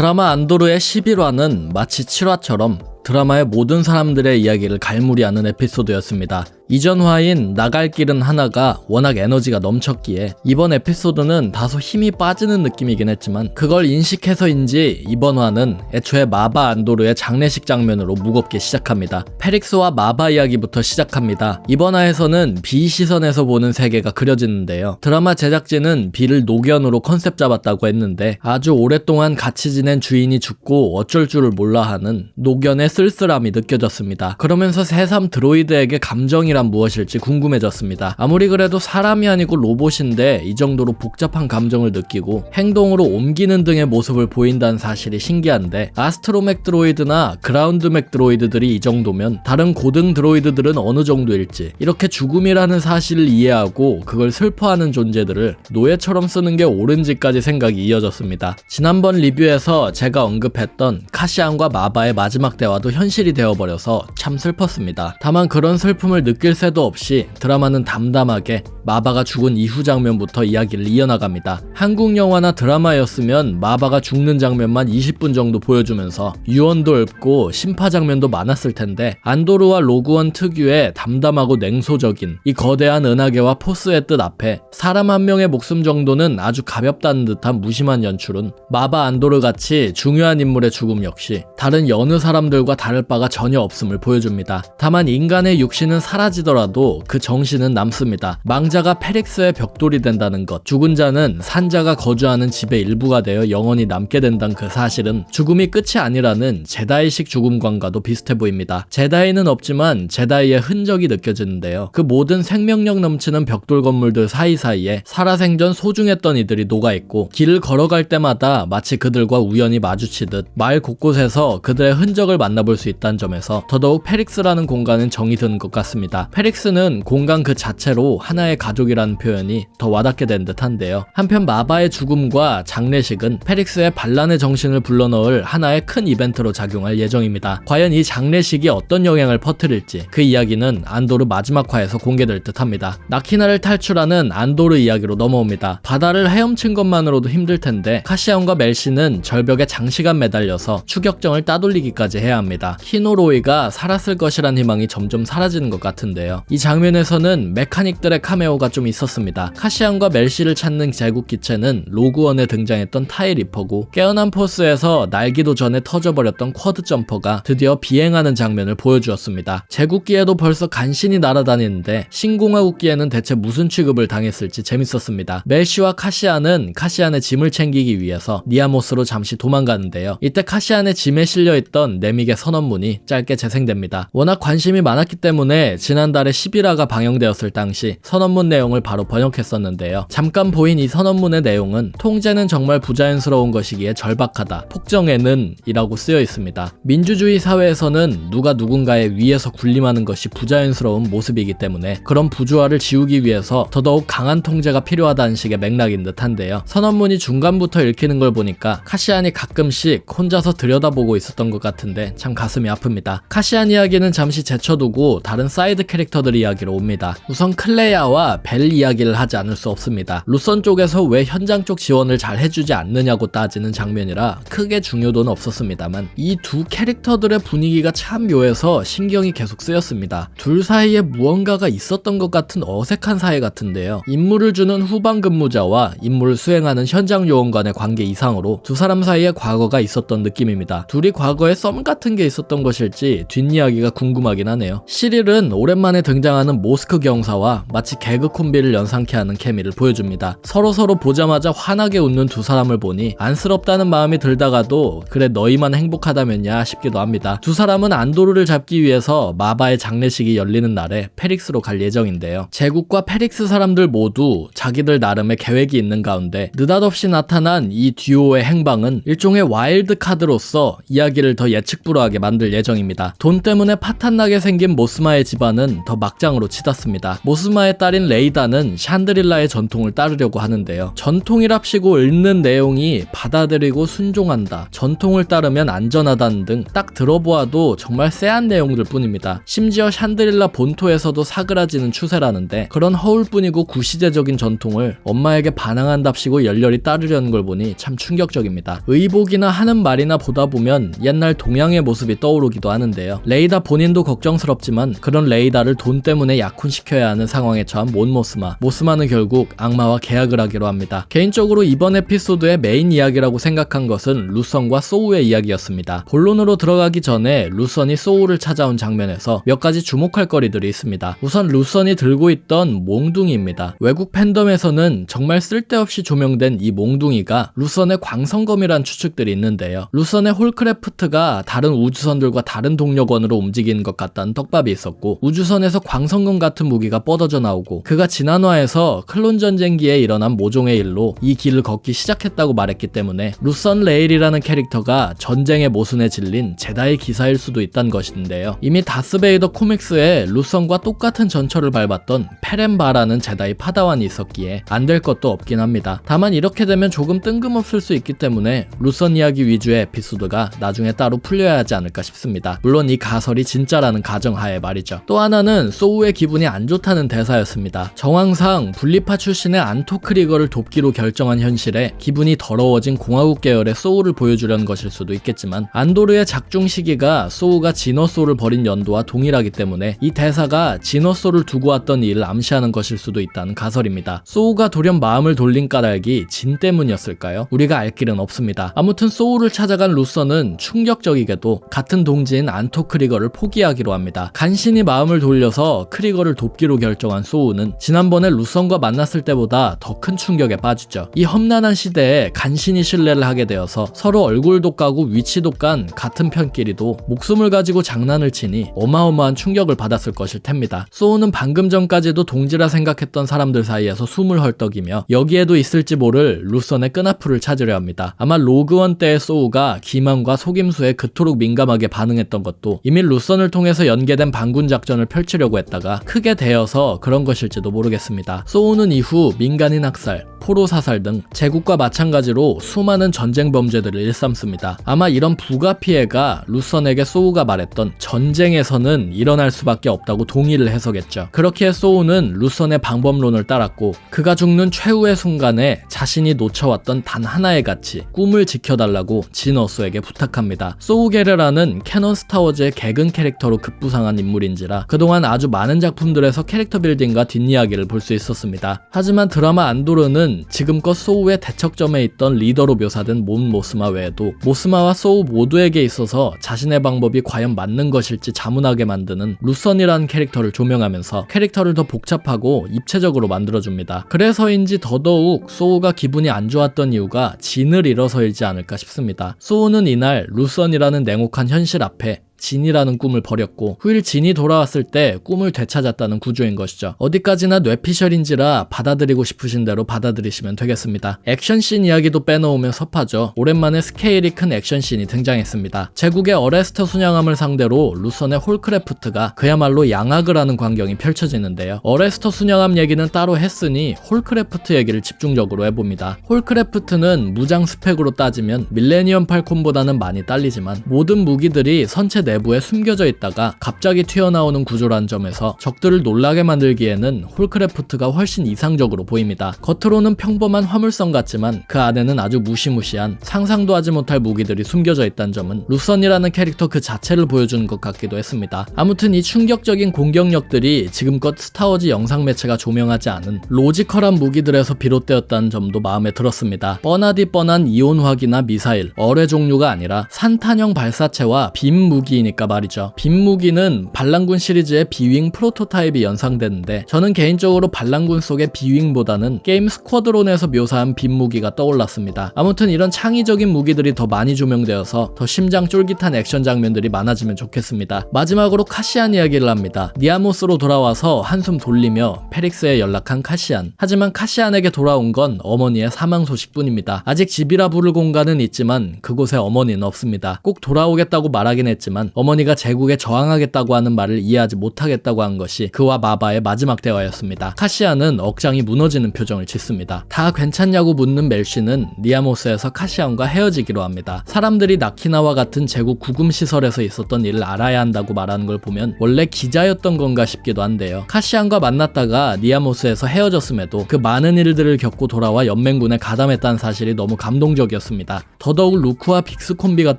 드라마 안도르의 11화는 마치 7화처럼 드라마의 모든 사람들의 이야기를 갈무리하는 에피소드였습니다. 이전 화인 나갈 길은 하나가 워낙 에너지가 넘쳤기에 이번 에피소드는 다소 힘이 빠지는 느낌이긴 했지만 그걸 인식해서인지 이번 화는 애초에 마바 안도르의 장례식 장면으로 무겁게 시작합니다. 페릭스와 마바 이야기부터 시작합니다. 이번 화에서는 비 시선에서 보는 세계가 그려지는데요. 드라마 제작진은 비를 노견으로 컨셉 잡았다고 했는데 아주 오랫동안 같이 지낸 주인이 죽고 어쩔 줄을 몰라 하는 노견의 쓸쓸함이 느껴졌습니다. 그러면서 새삼 드로이드에게 감정이 란 무엇일지 궁금해졌습니다. 아무리 그래도 사람이 아니고 로봇인데 이 정도로 복잡한 감정을 느끼고 행동으로 옮기는 등의 모습을 보인다는 사실이 신기한데 아스트로맥 드로이드나 그라운드 맥 드로이드들이 이 정도면 다른 고등 드로이드들은 어느 정도일지 이렇게 죽음이라는 사실을 이해하고 그걸 슬퍼하는 존재들을 노예처럼 쓰는 게 옳은지까지 생각이 이어졌습니다. 지난번 리뷰에서 제가 언급했던 카시안과 마바의 마지막 대화도 현실이 되어버려서 참 슬펐습니다. 다만 그런 슬픔을 느낄 새도 없이 드라마는 담담하게 마바가 죽은 이후 장면부터 이야기를 이어나갑니다. 한국 영화나 드라마였으면 마바가 죽는 장면만 20분 정도 보여주면서 유언도 읊고 심파 장면도 많았을 텐데 안도르와 로그원 특유의 담담하고 냉소적인 이 거대한 은하계와 포스의 뜻 앞에 사람 한 명의 목숨 정도는 아주 가볍다는 듯한 무심한 연출은 마바 안도르 같이 중요한 인물의 죽음 역시 다른 여느 사람들과 다를 바가 전혀 없음을 보여줍니다. 다만 인간의 육신은 사라지 더라도 그 정신은 남습니다. 망자가 페릭스의 벽돌이 된다는 것, 죽은 자는 산자가 거주하는 집의 일부가 되어 영원히 남게 된다는 그 사실은 죽음이 끝이 아니라는 제다이식 죽음관과도 비슷해 보입니다. 제다이는 없지만 제다이의 흔적이 느껴지는데요. 그 모든 생명력 넘치는 벽돌 건물들 사이사이에 살아생전 소중했던 이들이 녹아있고 길을 걸어갈 때마다 마치 그들과 우연히 마주치듯 마을 곳곳에서 그들의 흔적을 만나볼 수 있다는 점에서 더더욱 페릭스라는 공간은 정이 드는 것 같습니다. 페릭스는 공간 그 자체로 하나의 가족이라는 표현이 더 와닿게 된 듯한데요. 한편 마바의 죽음과 장례식은 페릭스의 반란의 정신을 불러넣을 하나의 큰 이벤트로 작용할 예정입니다. 과연 이 장례식이 어떤 영향을 퍼뜨릴지 그 이야기는 안도르 마지막 화에서 공개될 듯합니다. 나키나를 탈출하는 안도르 이야기로 넘어옵니다. 바다를 헤엄친 것만으로도 힘들 텐데 카시안과 멜시는 절벽에 장시간 매달려서 추격정을 따돌리기까지 해야 합니다. 키노로이가 살았을 것이란 희망이 점점 사라지는 것 같은 데요. 이 장면에서는 메카닉들의 카메오가 좀 있었습니다. 카시안과 멜시를 찾는 제국 기체는 로그원에 등장했던 타일 리퍼고 깨어난 포스에서 날기도 전에 터져버렸던 쿼드 점퍼가 드디어 비행하는 장면을 보여주었습니다. 제국기에도 벌써 간신히 날아다니는데 신공화국기에는 대체 무슨 취급을 당했을지 재밌었습니다. 멜시와 카시안은 카시안의 짐을 챙기기 위해서 니아모스로 잠시 도망가는데요. 이때 카시안의 짐에 실려있던 네믹의 선언문이 짧게 재생됩니다. 워낙 관심이 많았기 때문에 지난 달에 11화가 방영되었을 당시 선언문 내용을 바로 번역했었는데요. 잠깐 보인 이 선언문의 내용은 통제는 정말 부자연스러운 것이기에 절박하다. 폭정에는 이라고 쓰여 있습니다. 민주주의 사회에서는 누가 누군가의 위에서 군림하는 것이 부자연스러운 모습이기 때문에 그런 부조화를 지우기 위해서 더더욱 강한 통제가 필요하다는 식의 맥락인 듯한데요. 선언문이 중간부터 읽히는 걸 보니까 카시안이 가끔씩 혼자서 들여다보고 있었던 것 같은데 참 가슴이 아픕니다. 카시안 이야기는 잠시 제쳐두고 다른 사이드 캐릭터들 이야기로 옵니다. 우선 클레야와 벨 이야기를 하지 않을 수 없습니다. 루선 쪽에서 왜 현장 쪽 지원을 잘 해주지 않느냐고 따지는 장면이라 크게 중요도는 없었습니다만 이 두 캐릭터들의 분위기가 참 묘해서 신경이 계속 쓰였습니다. 둘 사이에 무언가가 있었던 것 같은 어색한 사이 같은데요. 임무를 주는 후방 근무자와 임무를 수행하는 현장 요원 간의 관계 이상으로 두 사람 사이에 과거가 있었던 느낌입니다. 둘이 과거에 썸 같은 게 있었던 것일지 뒷이야기가 궁금하긴 하네요. 시릴은 오랜 만에 등장하는 모스크 경사와 마치 개그 콤비를 연상케 하는 케미를 보여줍니다. 서로 서로 보자마자 환하게 웃는 두 사람을 보니 안쓰럽다는 마음이 들다가도 그래 너희만 행복하다면야 싶기도 합니다. 두 사람은 안도르를 잡기 위해서 마바의 장례식이 열리는 날에 페릭스로 갈 예정인데요. 제국과 페릭스 사람들 모두 자기들 나름의 계획이 있는 가운데 느닷없이 나타난 이 듀오의 행방은 일종의 와일드 카드로서 이야기를 더 예측 불허하게 만들 예정입니다. 돈 때문에 파탄나게 생긴 모스마의 집안은 이야기는 더 막장으로 치닫습니다. 모스마의 딸인 레이다는 샨드릴라의 전통을 따르려고 하는데요. 전통이랍시고 읽는 내용이 받아들이고 순종한다. 전통을 따르면 안전하다는 등 딱 들어보아도 정말 쎄한 내용들 뿐입니다. 심지어 샨드릴라 본토에서도 사그라지는 추세라는데 그런 허울뿐이고 구시대적인 전통을 엄마에게 반항한답시고 열렬히 따르려는 걸 보니 참 충격적입니다. 의복이나 하는 말이나 보다 보면 옛날 동양의 모습이 떠오르기도 하는데요. 레이다 본인도 걱정스럽지만 그런 레이다 를 돈 때문에 약혼시켜야 하는 상황에 처한 몬 모스마. 모스마는 결국 악마와 계약을 하기로 합니다. 개인적으로 이번 에피소드의 메인 이야기라고 생각한 것은 루선과 소우의 이야기였습니다. 본론으로 들어가기 전에 루선이 소우를 찾아온 장면에서 몇 가지 주목할 거리들이 있습니다. 우선 루선이 들고 있던 몽둥이입니다. 외국 팬덤에서는 정말 쓸데없이 조명된 이 몽둥이가 루선의 광선검이란 추측들이 있는데요. 루선의 홀크래프트가 다른 우주선들과 다른 동력원으로 움직이는 것 같다는 떡밥이 있었고 우주 선에서 광선검 같은 무기가 뻗어져 나오고 그가 진화화에서 클론 전쟁기에 일어난 모종의 일로 이 길을 걷기 시작했다고 말했기 때문에 루선 레일이라는 캐릭터가 전쟁의 모순에 질린 제다의 기사일 수도 있다는 것인데요. 이미 다스베이더 코믹스에 루선과 똑같은 전철을 밟았던 페렌바라는 제다의 파다완이 있었기에 안 될 것도 없긴 합니다. 다만 이렇게 되면 조금 뜬금없을 수 있기 때문에 루선 이야기 위주의 에피소드가 나중에 따로 풀려야 하지 않을까 싶습니다. 물론 이 가설이 진짜라는 가정하에 말이죠. 또 하나는 소우의 기분이 안 좋다는 대사였습니다. 정황상 분리파 출신의 안토 크리거를 돕기로 결정한 현실에 기분이 더러워진 공화국 계열의 소우를 보여주려는 것일 수도 있겠지만 안도르의 작중 시기가 소우가 지너소를 버린 연도와 동일하기 때문에 이 대사가 지너소를 두고 왔던 일을 암시하는 것일 수도 있다는 가설입니다. 소우가 돌연 마음을 돌린 까닭이 진 때문이었을까요? 우리가 알 길은 없습니다. 아무튼 소우를 찾아간 루서는 충격적이게도 같은 동지인 안토 크리거를 포기하기로 합니다. 간신히 마음을 돌려서 크리거를 돕기로 결정한 소우는 지난번에 루선과 만났을 때보다 더 큰 충격에 빠지죠. 이 험난한 시대에 간신히 신뢰를 하게 되어서 서로 얼굴도 까고 위치도 깐 같은 편끼리도 목숨을 가지고 장난을 치니 어마어마한 충격을 받았을 것일 텐니다. 소우는 방금 전까지도 동지라 생각했던 사람들 사이에서 숨을 헐떡이며 여기에도 있을지 모를 루선의 끈앞풀을 찾으려 합니다. 아마 로그원 때의 소우가 기만과 속임수에 그토록 민감하게 반응했던 것도 이미 루선을 통해서 연계된 반군 작전을 펼치려고 했다가 크게 되어서 그런 것일지도 모르겠습니다. 소우는 이후 민간인 학살, 포로 사살 등 제국과 마찬가지로 수많은 전쟁 범죄들을 일삼습니다. 아마 이런 부가 피해가 루선에게 소우가 말했던 전쟁에서는 일어날 수밖에 없다고 동의를 해서겠죠. 그렇게 소우는 루선의 방법론을 따랐고 그가 죽는 최후의 순간에 자신이 놓쳐왔던 단 하나의 가치 꿈을 지켜달라고 진어수에게 부탁합니다. 소우 게르라는 캐논 스타워즈의 개근 캐릭터로 급부상한 인물인지라 그동안 아주 많은 작품들에서 캐릭터 빌딩과 뒷이야기를 볼 수 있었습니다. 하지만 드라마 안도르는 지금껏 소우의 대척점에 있던 리더로 묘사된 몬 모스마 외에도 모스마와 소우 모두에게 있어서 자신의 방법이 과연 맞는 것일지 자문하게 만드는 루선이라는 캐릭터를 조명하면서 캐릭터를 더 복잡하고 입체적으로 만들어줍니다. 그래서인지 더더욱 소우가 기분이 안 좋았던 이유가 진을 잃어서이지 않을까 싶습니다. 소우는 이날 루선이라는 냉혹한 현실 앞에 진이라는 꿈을 버렸고 후일 진이 돌아왔을 때 꿈을 되찾았다는 구조인 것이죠. 어디까지나 뇌피셜인지라 받아들이고 싶으신 대로 받아들이시면 되겠습니다. 액션씬 이야기도 빼놓으면 섭하죠. 오랜만에 스케일이 큰 액션씬이 등장했습니다. 제국의 어레스터 순양함을 상대로 루선의 홀크래프트가 그야말로 양악을 하는 광경이 펼쳐지는데요. 어레스터 순양함 얘기는 따로 했으니 홀크래프트 얘기를 집중적으로 해봅니다. 홀크래프트는 무장 스펙으로 따지면 밀레니엄 팔콘보다는 많이 딸리지만 모든 무기들이 선체 내부에 숨겨져 있다가 갑자기 튀어나오는 구조란 점에서 적들을 놀라게 만들기에는 홀크래프트가 훨씬 이상적으로 보입니다. 겉으로는 평범한 화물선 같지만 그 안에는 아주 무시무시한 상상도 하지 못할 무기들이 숨겨져 있다는 점은 루선이라는 캐릭터 그 자체를 보여주는 것 같기도 했습니다. 아무튼 이 충격적인 공격력들이 지금껏 스타워즈 영상 매체가 조명하지 않은 로지컬한 무기들에서 비롯되었다는 점도 마음에 들었습니다. 뻔하디 뻔한 이온화기나 미사일, 어뢰 종류가 아니라 산탄형 발사체와 빔 무기 이니까 말이죠. 빔 무기는 반란군 시리즈의 비윙 프로토타입이 연상되는데 저는 개인적으로 반란군 속의 비윙보다는 게임 스쿼드론에서 묘사한 빔 무기가 떠올랐습니다. 아무튼 이런 창의적인 무기들이 더 많이 조명되어서 더 심장 쫄깃한 액션 장면들이 많아지면 좋겠습니다. 마지막으로 카시안 이야기를 합니다. 니아모스로 돌아와서 한숨 돌리며 페릭스에 연락한 카시안. 하지만 카시안에게 돌아온 건 어머니의 사망 소식뿐입니다. 아직 집이라 부를 공간은 있지만 그곳에 어머니는 없습니다. 꼭 돌아오겠다고 말하긴 했지만 어머니가 제국에 저항하겠다고 하는 말을 이해하지 못하겠다고 한 것이 그와 마바의 마지막 대화였습니다. 카시안은 억장이 무너지는 표정을 짓습니다. 다 괜찮냐고 묻는 멜시는 니아모스에서 카시안과 헤어지기로 합니다. 사람들이 나키나와 같은 제국 구금 시설에서 있었던 일을 알아야 한다고 말하는 걸 보면 원래 기자였던 건가 싶기도 한데요. 카시안과 만났다가 니아모스에서 헤어졌음에도 그 많은 일들을 겪고 돌아와 연맹군에 가담했다는 사실이 너무 감동적이었습니다. 더더욱 루크와 빅스 콤비가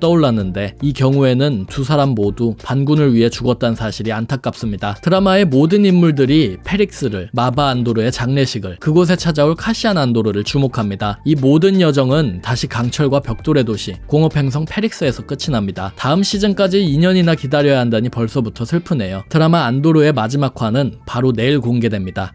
떠올랐는데 이 경우에는 두 사람 모두 반군을 위해 죽었다는 사실이 안타깝습니다. 드라마의 모든 인물들이 페릭스를 마바 안도르의 장례식을 그곳에 찾아올 카시안 안도르를 주목합니다. 이 모든 여정은 다시 강철과 벽돌의 도시 공업 행성 페릭스에서 끝이 납니다. 다음 시즌까지 2년이나 기다려야 한다니 벌써부터 슬프네요. 드라마 안도르의 마지막 화는 바로 내일 공개됩니다.